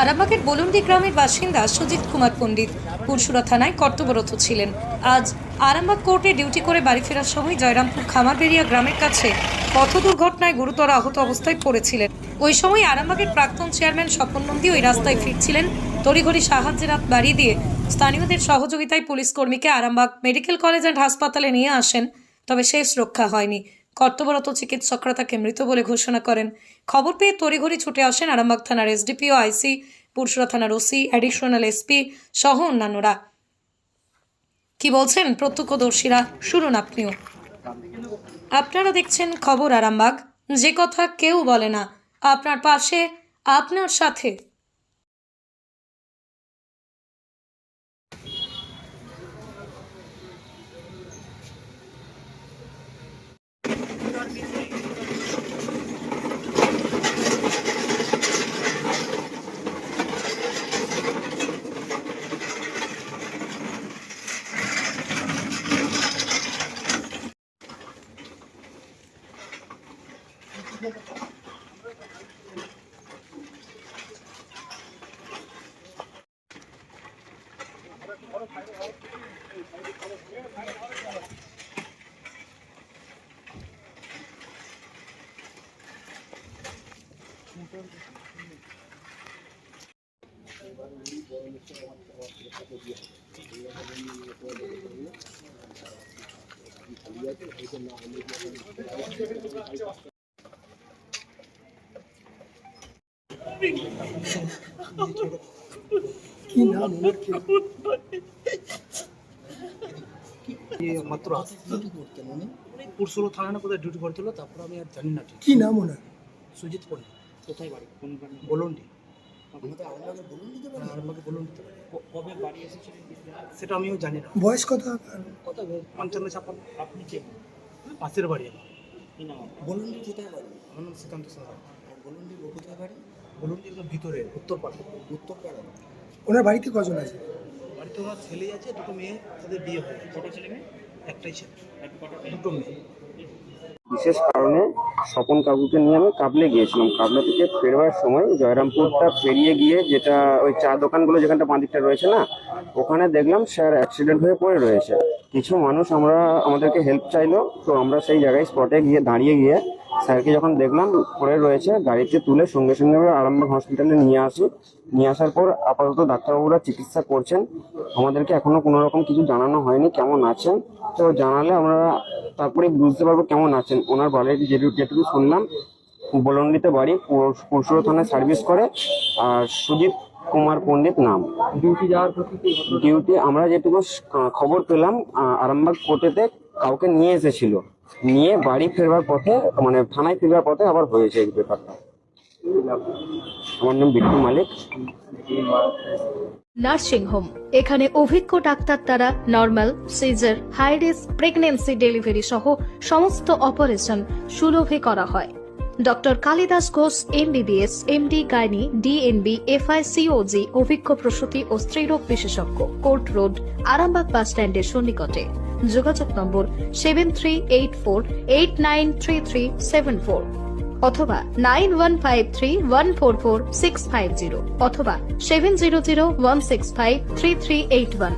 আরামবাগের বলুন্ডি গ্রামের বাসিন্দা সুজিত কুমার পণ্ডিত। পুরসুরা থানায় কর্তব্যরত ছিলেন। আজ আরামবাগ কোর্টে ডিউটি করে বাড়ি ফেরার সময় জয়রামপুর খামারবেড়িয়া গ্রামের কাছে পথ দুর্ঘটনায় গুরুতর আহত অবস্থায় পড়েছিলেন। ওই সময় আরামবাগের প্রাক্তন চেয়ারম্যান স্বপন নন্দী ওই রাস্তায় ফিরছিলেন। তড়িঘড়ি সাহায্যের হাত বাড়িয়ে দিয়ে স্থানীয়দের সহযোগিতায় পুলিশ কর্মীকে আরামবাগ মেডিকেল কলেজ অ্যান্ড হাসপাতালে নিয়ে আসেন, তবে শেষ রক্ষা হয়নি। কর্তব্যরত চিকিৎসকরা তাকে মৃত বলে ঘোষণা করেন। খবর পেয়ে তড়িঘড়ি ছুটে আসেন আরামবাগ থানার এসডিপিও, আইসি, পুরসুরা থানার ওসি, অ্যাডিশনাল এসপি সহ অন্যান্যরা। কি বলছেন প্রত্যক্ষদর্শীরা? শুনুন আপনিও। আপনারা দেখছেন খবর আরামবাগ। যে কথা কেউ বলে না। আপনার পাশে, আপনার সাথে Gracias. এই মাত্র ডিউটি করতেন উনি পুরসুলো থানা না কোথায় ডিউটি করছিল তারপর আমি আর জানি না ঠিক কি নাম ওনার? সুজিত কোথায় বাড়ি কোন গ্রামে বলুনটি আমাদের বলুন। দিতে পারি আমাকে বলুন দিতে পারে কবে বাড়ি সেটা আমিও জানি না বয়স কত আপনার কত পঞ্চান্ন ছাপ্পান্ন আপনি কে? পাশের বাড়ি আমার কি নাম বলুন কোথায় বাড়ি আমার নাম শ্রীকান্ত সাহা। বাড়ি? বলুন একদম ভিতরে উত্তর পাড়া। উত্তর পাড়া। ওনার বাড়িতে কজন আছে? বাড়িতে ওনার ছেলে আছে দুটো মেয়ে তাদের বিয়ে হয়ে ছোট ছেলে মেয়ে? একটাই ছেলে? দুটো মেয়ে। বিশেষ কারণে স্বপন কাকুকে নিয়ে আমি কাবলে গিয়েছিলাম। কাবলা থেকে ফেরবার সময় জয়রামপুরটা পেরিয়ে গিয়ে যেটা ওই চা দোকানগুলো যেখানটা বাঁদিকটা রয়েছে না ওখানে দেখলাম স্যার অ্যাক্সিডেন্ট হয়ে পড়ে রয়েছে। কিছু মানুষ আমরা আমাদেরকে হেল্প চাইলো তো আমরা সেই জায়গায় স্পটে গিয়ে দাঁড়িয়ে গিয়ে স্যারকে যখন দেখলাম পড়ে রয়েছে গাড়িতে তুলে সঙ্গে সঙ্গে আমরা আরামবাগ হসপিটালে নিয়ে আসি। নিয়ে আসার পর আপাতত ডাক্তারবাবুরা চিকিৎসা করছেন। আমাদেরকে এখনও কোনো রকম কিছু জানানো হয়নি কেমন আছেন? তো জানালে আমরা তারপরে বুঝতে পারব কেমন আছেন। ওনার বাড়ির যেটুকু যেটুকু শুনলাম বলন্ডিতে বাড়ি পুরসুর থানায় সার্ভিস করে। আর সুজিত কুমার পণ্ডিত নাম। ডিউটি যাওয়ার ডিউটি আমরা যেটুকু খবর পেলাম আরামবাগ কোর্টেতে কাউকে নিয়ে এসেছিল। নিয়ে বাড়ি ফেরবার পথে মানে থানায় ফেরবার পথে আবার হয়েছে এই ব্যাপারটা। আমার নাম বিট্টু মালিক। নার্সিং হোম এখানে অভিজ্ঞ ডাক্তার দ্বারা normal, caesar high risk pregnancy delivery সহ সমস্ত অপারেশন সুলভে করা হয়। Doctor Kalidas Ghosh MBBS MD gynae DNB FICOG অভিজ্ঞ প্রসূতি ও স্ত্রীরোগ বিশেষজ্ঞ, কোর্ট রোড, আরামবাগ বাস স্ট্যান্ডের সন্নিকটে। যোগাযোগ number seven three eight four eight nine three three seven four অথবা nine one five three one four four six five zero অথবা seven zero zero one six five three three eight one